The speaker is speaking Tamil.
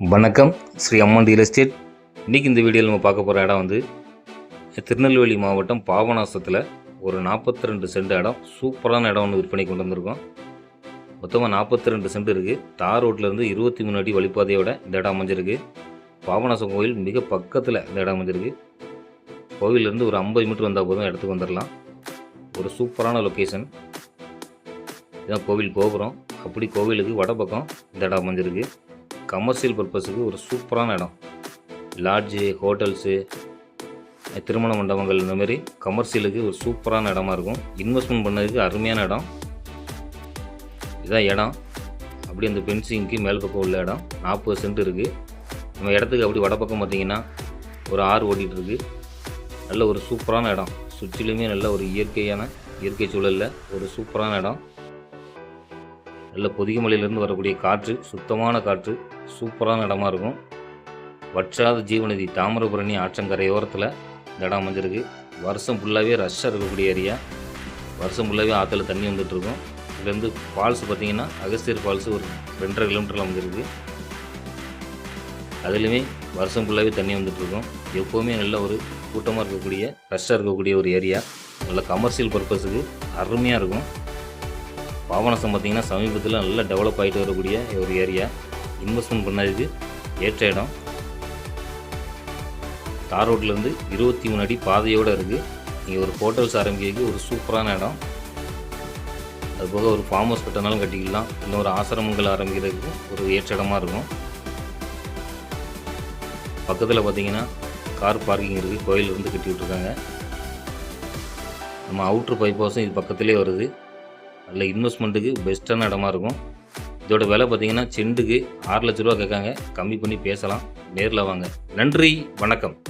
வணக்கம். ஸ்ரீ அம்மன் ரியல் எஸ்டேட் இன்றைக்கி இந்த வீடியோவில் நம்ம பார்க்க போகிற இடம் வந்து திருநெல்வேலி மாவட்டம் பாபநாசத்தில் ஒரு நாற்பத்தி ரெண்டு சென்ட் இடம். சூப்பரான இடம் ஒன்று விற்பனை கொண்டு வந்திருக்கோம். மொத்தமாக நாற்பத்தி ரெண்டு சென்ட் இருக்குது தார் ரோட்லேருந்து இருபத்தி மூணு அடி வழிபாதையோட இந்த இடம் அமைஞ்சிருக்கு. பாபநாசம் கோயில் மிக பக்கத்தில் இந்த இடம் அமைஞ்சிருக்கு. கோவிலேருந்து ஒரு ஐம்பது மீட்டர் வந்தால் போதும் இடத்துக்கு வந்துடலாம் ஒரு சூப்பரான லொக்கேஷன் இதுதான் கோவில் கோபுரம். அப்படி கோவிலுக்கு வடபக்கம் இந்த இடம் அமைஞ்சிருக்கு. கமர்ஷியல் பர்பஸுக்கு ஒரு சூப்பரான இடம். லாட்ஜு ஹோட்டல்ஸு திருமண மண்டபங்கள் இந்த மாதிரி கமர்ஷியலுக்கு ஒரு சூப்பரான இடமா இருக்கும். இன்வெஸ்ட்மெண்ட் பண்ணதுக்கு அருமையான இடம். இதான் இடம். அப்படி அந்த பென்சிங்க்கு மேல் பக்கம் உள்ள இடம். நாற்பது சென்ட் இருக்குது நம்ம இடத்துக்கு அப்படி வடப்பக்கம் பார்த்தீங்கன்னா ஒரு ஆறு ஓடிட்டு இருக்குது நல்ல ஒரு சூப்பரான இடம். சுற்றிலுமே நல்ல ஒரு இயற்கையான இயற்கை சூழலில் ஒரு சூப்பரான இடம். நல்ல பொதிகமலையிலேருந்து வரக்கூடிய காற்று சுத்தமான காற்று சூப்பரான இடமா இருக்கும். வற்றாத ஜீவநதி தாமிரபரணி ஆற்றங்கரையோரத்தில் இந்த இடம் அமைஞ்சிருக்கு. வருஷம் ஃபுல்லாகவே ரஷ்ஷாக இருக்கக்கூடிய ஏரியா வருஷம் ஃபுல்லாகவே ஆற்றுல தண்ணி வந்துட்டுருக்கும் இதுலேருந்து ஃபால்ஸ் பார்த்தீங்கன்னா அகஸ்தியர் ஃபால்ஸ் ஒரு ரெண்டரை கிலோமீட்டரில் அமைஞ்சிருக்கு. அதுலேயுமே வருஷம் ஃபுல்லாகவே தண்ணி வந்துட்டுருக்கும் எப்போவுமே நல்ல ஒரு கூட்டமாக இருக்கக்கூடிய ரஷ்ஷாக இருக்கக்கூடிய ஒரு ஏரியா நல்ல கமர்ஷியல் பர்பஸுக்கு அருமையாக இருக்கும். பாபநாசம் பார்த்தீங்கன்னா சமீபத்தில் நல்லா டெவலப் ஆகிட்டு வரக்கூடிய ஒரு ஏரியா இன்வெஸ்ட்மெண்ட் பண்ணதுக்கு ஏற்ற இடம். தார் ரோட்லேருந்து இருபத்தி மூணு அடி பாதையோடு இருக்குது நீங்கள் ஒரு ஹோட்டல்ஸ் ஆரம்பிக்கிறதுக்கு ஒரு சூப்பரான இடம். அது போக ஒரு ஃபார்ம் ஹவுஸ் கட்டினாலும் கட்டிக்கலாம். இல்லை ஒரு ஆசிரமங்கள் ஆரம்பிக்கிறதுக்கு ஒரு ஏற்ற இடமாக இருக்கும். பக்கத்தில் பார்த்தீங்கன்னா கார் பார்க்கிங் இருக்குது கோயிலிருந்து கட்டி விட்ருக்காங்க நம்ம அவுட்ரு பைப் ஹவுஸும் இது பக்கத்துலேயே வருது. நல்ல இன்வெஸ்ட்மெண்ட்டுக்கு பெஸ்ட்டான இடமா இருக்கும். இதோட விலை பார்த்தீங்கன்னா செண்டுக்கு ஆறு லட்ச ரூபா கேட்காங்க. கம்மி பண்ணி பேசலாம். நேரில் வாங்க. நன்றி வணக்கம்.